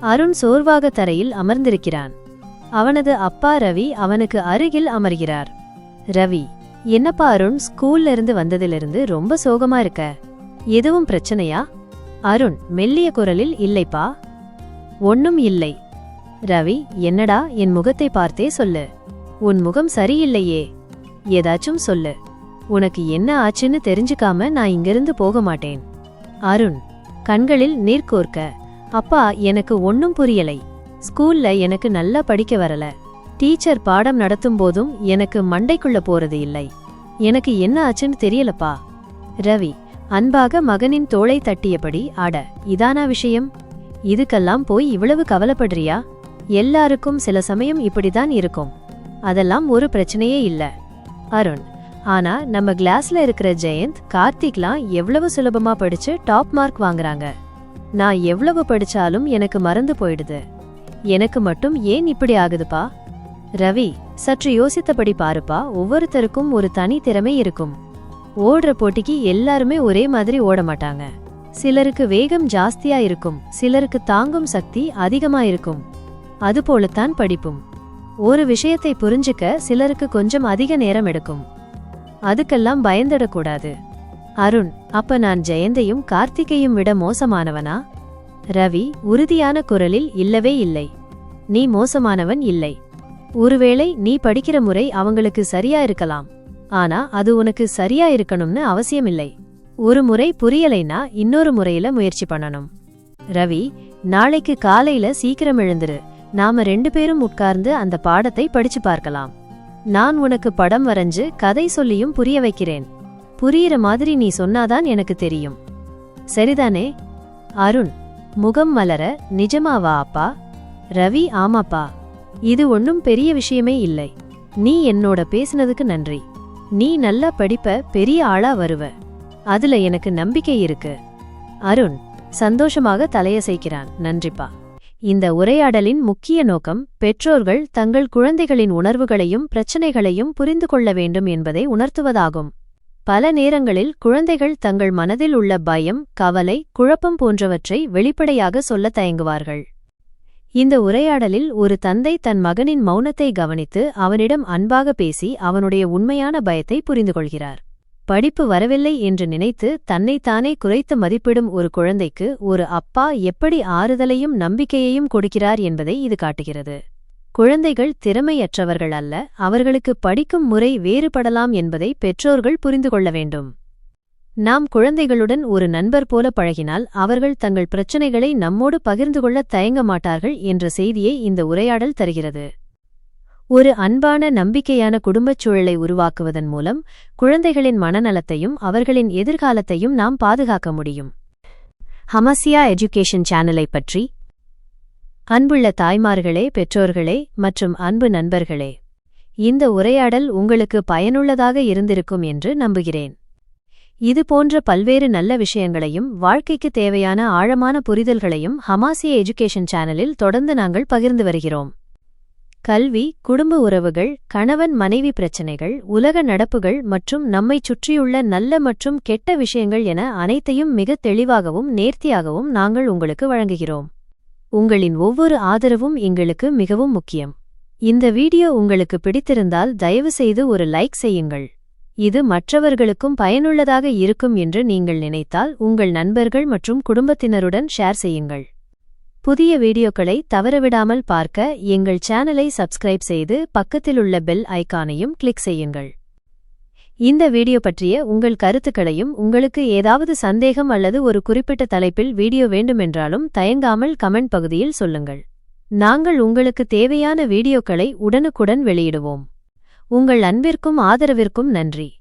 அருண் சோர்வாக தரையில் அமர்ந்திருக்கிறான். அவனது அப்பா ரவி அவனுக்கு அருகில் அமர்கிறார். ரவி என்னப்பா அருண் ஸ்கூல்ல இருந்து வந்ததிலிருந்து ரொம்ப சோகமா இருக்க? எதுவும் பிரச்சனையா? அருண் மெல்லிய குரலில் இல்லைப்பா. ஒன்னும் இல்லை. ரவி என்னடா என் முகத்தை பார்த்தே சொல்லு. உன் முகம் சரியில்லையே. ஏதாச்சும் சொல்லு. உனக்கு என்ன ஆச்சுன்னு தெரிஞ்சுக்காம நான் இங்கிருந்து போக மாட்டேன். அருண் கண்களில் நீர்கோர்க்க அப்பா எனக்கு ஒன்னும் புரியலை. ஸ்கூல்ல எனக்கு நல்லா படிக்க வரல. டீச்சர் பாடம் நடத்தும் போதும் எனக்கு மண்டைக்குள்ள போறது இல்லை. எனக்கு என்ன ஆச்சுன்னு தெரியலப்பா. ரவி அன்பாக மகனின் தோளை தட்டியபடி ஆட இதானா விஷயம்? இதுக்கெல்லாம் போய் இவ்வளவு கவலைப்படுறியா? எல்லாருக்கும் சில சமயம் இப்படிதான் இருக்கும். அதெல்லாம் ஒரு பிரச்சனையே இல்ல. அருண் ஆனா நம்ம கிளாஸ்ல இருக்கிற ஜெயந்த் கார்த்திக்லாம் எவ்வளவு சுலபமா படிச்சு டாப் மார்க் வாங்குறாங்க. நான் எவ்வளவு படிச்சாலும் எனக்கு மறந்து போயிடுது. எனக்கு மட்டும் ஏன் இப்படி ஆகுதுப்பா? ரவி சற்று யோசித்தபடி பாருப்பா ஒவ்வொருத்தருக்கும் ஒரு தனி திறமை இருக்கும். ஓடுற போட்டிக்கு எல்லாருமே ஒரே மாதிரி ஓட மாட்டாங்க. சிலருக்கு வேகம் ஜாஸ்தியா இருக்கும் சிலருக்கு தாங்கும் சக்தி அதிகமா இருக்கும். அதுபோலத்தான் படிப்பும். ஒரு விஷயத்தை புரிஞ்சுக்க சிலருக்கு கொஞ்சம் அதிக நேரம் எடுக்கும். அதுக்கெல்லாம் பயந்துடக்கூடாது. அருண் அப்ப நான் ஜெயந்தையும் கார்த்திகையும் விட மோசமானவனா? ரவி உறுதியான குரலில் இல்லவே இல்லை. நீ மோசமானவன் இல்லை. ஒருவேளை நீ படிக்கிற முறை அவங்களுக்கு சரியா இருக்கலாம். ஆனா அது உனக்கு சரியா இருக்கணும்னு அவசியமில்லை. ஒரு முறை புரியலைனா இன்னொரு முறையில முயற்சி பண்ணணும். ரவி நாளைக்கு காலையில சீக்கிரம் எழுந்துரு. நாம ரெண்டு பேரும் உட்கார்ந்து அந்த பாடத்தை படிச்சு பார்க்கலாம். நான் உனக்கு படம் வரைஞ்சு கதை சொல்லியும் புரிய வைக்கிறேன். புரியிற மாதிரி நீ சொன்னாதான் எனக்கு தெரியும். சரிதானே? அருண் முகம் மலர நிஜமாவா அப்பா. ரவி ஆமாப்பா. இது ஒன்னும் பெரிய விஷயமே இல்லை. நீ என்னோட பேசினதுக்கு நன்றி. நீ நல்லா படிப்ப பெரிய ஆளா வருவ. அதுல எனக்கு நம்பிக்கை இருக்கு. அருண் சந்தோஷமாக தலையசைக்கிறான். நன்றிப்பா. இந்த உரையாடலின் முக்கிய நோக்கம் பெற்றோர்கள் தங்கள் குழந்தைகளின் உணர்வுகளையும் பிரச்சனைகளையும் புரிந்து கொள்ள வேண்டும் என்பதை உணர்த்துவதாகும். பல நேரங்களில் குழந்தைகள் தங்கள் மனதில் உள்ள பயம் கவலை குழப்பம் போன்றவற்றை வெளிப்படையாக சொல்ல தயங்குவார்கள். இந்த உரையாடலில் ஒரு தந்தை தன் மகனின் மௌனத்தை கவனித்து அவனிடம் அன்பாக பேசி அவனுடைய உண்மையான பயத்தை புரிந்து கொள்கிறார் படிப்பு வரவில்லை என்று நினைத்து தன்னைத்தானே குறைத்து மதிப்பிடும் ஒரு குழந்தைக்கு ஒரு அப்பா எப்படி ஆறுதலையும் நம்பிக்கையையும் கொடுக்கிறார் என்பதை இது காட்டுகிறது. குழந்தைகள் திறமையற்றவர்கள் அல்ல அவர்களுக்கு படிக்கும் முறை வேறுபடலாம் என்பதை பெற்றோர்கள் புரிந்து கொள்ள வேண்டும். நாம் குழந்தைகளுடன் ஒரு நண்பர் போல பழகினால் அவர்கள் தங்கள் பிரச்சனைகளை நம்மோடு பகிர்ந்து கொள்ள தயங்க மாட்டார்கள் என்ற செய்தியை இந்த உரையாடல் தருகிறது. ஒரு அன்பான நம்பிக்கையான குடும்பச் சூழலை உருவாக்குவதன் மூலம் குழந்தைகளின் மனநலத்தையும் அவர்களின் எதிர்காலத்தையும் நாம் பாதுகாக்க முடியும். ஹமசியா எஜுகேஷன் சேனலை பற்றி அன்புள்ள தாய்மார்களே பெற்றோர்களே மற்றும் அன்பு நண்பர்களே இந்த உரையாடல் உங்களுக்கு பயனுள்ளதாக இருந்திருக்கும் என்று நம்புகிறேன். இது போன்ற பல்வேறு நல்ல விஷயங்களையும் வாழ்க்கைக்கு தேவையான ஆழமான புரிதல்களையும் ஹமாசிய எஜுகேஷன் சேனலில் தொடர்ந்து நாங்கள் பகிர்ந்து வருகிறோம். கல்வி குடும்ப உறவுகள் கணவன் மனைவி பிரச்சினைகள் உலக நடப்புகள் மற்றும் நம்மைச் சுற்றியுள்ள நல்ல மற்றும் கெட்ட விஷயங்கள் என அனைத்தையும் மிக தெளிவாகவும் நேர்த்தியாகவும் நாங்கள் உங்களுக்கு வழங்குகிறோம். உங்களின் ஒவ்வொரு ஆதரவும் எங்களுக்கு மிகவும் முக்கியம். இந்த வீடியோ உங்களுக்கு பிடித்திருந்தால் தயவுசெய்து ஒரு லைக் செய்யுங்கள். இது மற்றவர்களுக்கும் பயனுள்ளதாக இருக்கும் என்று நீங்கள் நினைத்தால் உங்கள் நண்பர்கள் மற்றும் குடும்பத்தினருடன் ஷேர் செய்யுங்கள். புதிய வீடியோக்களை தவறவிடாமல் பார்க்க எங்கள் சேனலை சப்ஸ்கிரைப் செய்து பக்கத்திலுள்ள பெல் ஐகானையும் கிளிக் செய்யுங்கள். இந்த வீடியோ பற்றிய உங்கள் கருத்துக்களையும் உங்களுக்கு ஏதாவது சந்தேகம் அல்லது ஒரு குறிப்பிட்ட தலைப்பில் வீடியோ வேண்டுமென்றாலும் தயங்காமல் கமெண்ட் பகுதியில் சொல்லுங்கள். நாங்கள் உங்களுக்கு தேவையான வீடியோக்களை உடனுக்குடன் வெளியிடுவோம். உங்கள் அன்பிற்கும் ஆதரவிற்கும் நன்றி.